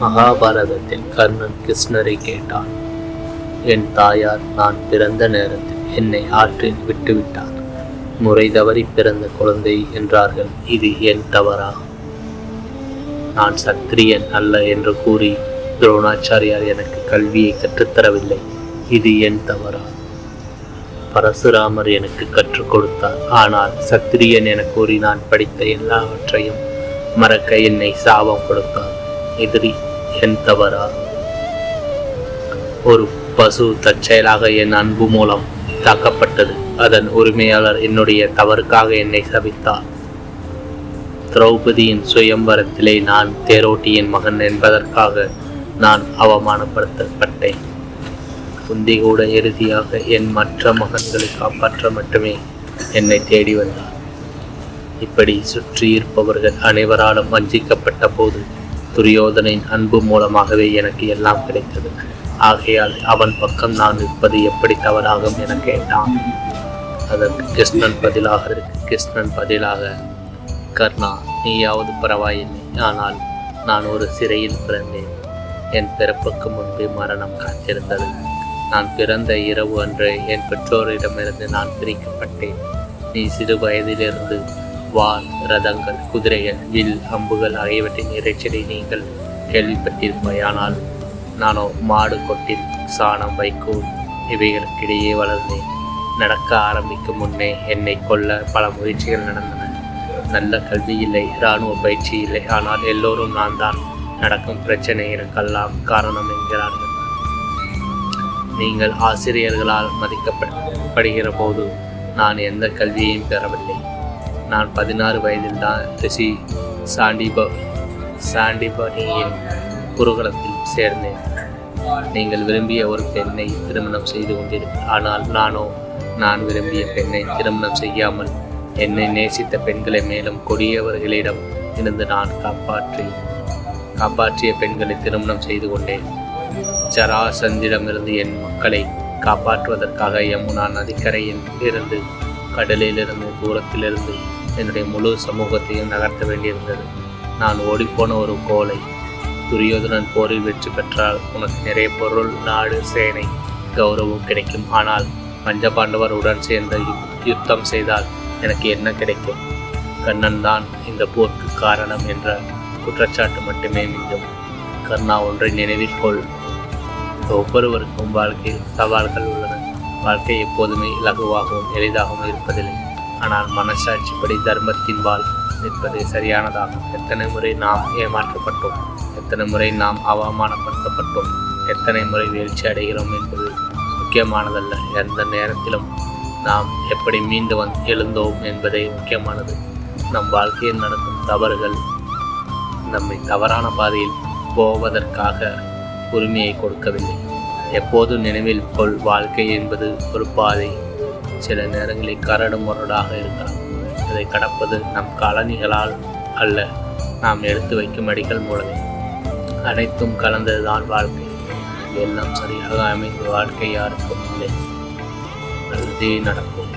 மகாபாரதத்தில் கர்ணன் கிருஷ்ணரை கேட்டான். என் தாயார் நான் பிறந்த நேரத்தில் என்னை ஆற்றில் விட்டுவிட்டார். முறை தவறி பிறந்த குழந்தை என்றார்கள். இது என் தவறா? நான் சத்திரியன் அல்ல என்று கூறி துரோணாச்சாரியார் எனக்கு கல்வியை கற்றுத்தரவில்லை. இது என் தவறா? பரசுராமர் எனக்கு கற்றுக் கொடுத்தார். ஆனால் சத்திரியன் என கூறி நான் படித்த எல்லாவற்றையும் மறக்க என்னை சாபம் கொடுத்தார் எதிரி என் தவறா? ஒரு பசு தற்செயலாக என் அன்பு மூலம் தாக்கப்பட்டது. அதன் உரிமையாளர் என்னுடைய தவறுக்காக என்னை சபித்தார். திரௌபதியின் சுயம்பரத்திலே நான் தேரோட்டியின் மகன் என்பதற்காக நான் அவமானப்படுத்தப்பட்டேன். குந்தி கூட இறுதியாக என் மற்ற மகன்களை காப்பாற்ற மட்டுமே என்னை தேடி வந்தார். இப்படி சுற்றி இருப்பவர்கள் அனைவராலும் வஞ்சிக்கப்பட்ட போது துரியோதனின் அன்பு மூலமாகவே எனக்கு எல்லாம் கிடைத்தது. ஆகையால் அவன் பக்கம் நான் நிற்பது எப்படி தவறாகும் என கேட்டான். அதற்கு கிருஷ்ணன் பதிலாக கிருஷ்ணன் பதிலாக கர்ணா நீயாவது பரவாயில்லை. ஆனால் நான் ஒரு சிறையில் பிறந்தேன். என் பிறப்புக்கு முன்பே மரணம் காத்திருந்தது. நான் பிறந்த இரவு அன்று என் பெற்றோரிடமிருந்து நான் பிரிக்கப்பட்டேன். நீ சிறு வயதிலிருந்து வாள் ரதங்கள் குதிரைகள் வில் அம்புகள் ஆகியவற்றின் இறைச்சலை நீங்கள் கேள்விப்பட்டிருப்பாய் ஆனால் நானோ மாடு கொட்டில் சாணம் வைக்கோல் இவைகளுக்கிடையே வளர்ந்தேன். நடக்க ஆரம்பிக்கும் முன்னே என்னை கொல்ல பல முயற்சிகள் நடந்தன. நல்ல கல்வி இல்லை இராணுவ பயிற்சி இல்லை ஆனால் எல்லோரும் நான் தான் நடக்கும் பிரச்சனைகளுக்கெல்லாம் காரணம் என்கிறார்கள். நீங்கள் ஆசிரியர்களால் மதிக்கப்படுகிற போது நான் எந்த கல்வியையும் பெறவில்லை. நான் பதினாறு வயதில் தான் ரிஷி சாண்டிப சாண்டிபனியின் குருகுலத்தில் சேர்ந்தேன். நீங்கள் விரும்பிய ஒரு பெண்ணை திருமணம் செய்து கொண்டிருக்க ஆனால் நானோ நான் விரும்பிய பெண்ணை திருமணம் செய்யாமல் என்னை நேசித்த பெண்களை மேலும் கொடியவர்களிடம் இருந்து நான் காப்பாற்றி காப்பாற்றிய பெண்களை திருமணம் செய்து கொண்டேன். ஜராசந்திடமிருந்து என் மக்களை காப்பாற்றுவதற்காக யமுனா நதிக்கரையில் இருந்து கடலிலிருந்து தூரத்திலிருந்து என்னுடைய முழு சமூகத்தையும் நகர்த்த வேண்டியிருந்தது. நான் ஓடிப்போன ஒரு கோலை துரியோதனன் போரில் வெற்றி பெற்றால் உனக்கு நிறைய பொருள் நாடு சேனை கௌரவம் கிடைக்கும். ஆனால் பஞ்சபாண்டவர் உடன் சேர்ந்து யுத்தம் செய்தால் எனக்கு என்ன கிடைக்கும்? கண்ணன் தான் இந்த போருக்கு காரணம் என்ற குற்றச்சாட்டு மட்டுமே மிஞ்சும். கர்ணா ஒன்றை நினைவில் கொள். ஒவ்வொருவருக்கும் வாழ்க்கையில் சவால்கள் உள்ளன. வாழ்க்கை எப்போதுமே இலகுவாகவும் எளிதாகவும் இருப்பதில்லை. ஆனால் மனசாட்சிப்படி தர்மத்தின் வாழ் நிற்பது சரியானதாகும். எத்தனை முறை நாம் ஏமாற்றப்பட்டோம் எத்தனை முறை நாம் அவமானப்படுத்தப்பட்டோம் எத்தனை முறை வீழ்ச்சி அடைகிறோம் என்பது முக்கியமானதல்ல. எந்த நேரத்திலும் நாம் எப்படி மீண்டு வந்து எழுந்தோம் என்பதே முக்கியமானது. நம் வாழ்க்கையில் நடக்கும் தவறுகள் நம்மை தவறான பாதையில் போவதற்காக உரிமையை கொடுக்கவில்லை. எப்போதும் நினைவில் கொள் வாழ்க்கை என்பது ஒரு பாதை. சில நேரங்களில் கரடு முரடாக இருக்கலாம். அதை கடப்பது நம் காலனிகளால் அல்ல நாம் எடுத்து வைக்கும் அடிகள் மூலமே அனைத்தும் கலந்ததுதான் வாழ்க்கை. எல்லாம் சரியாக அமைந்த வாழ்க்கை யாருக்கும் இல்லை? நல்லதே நடக்கும்.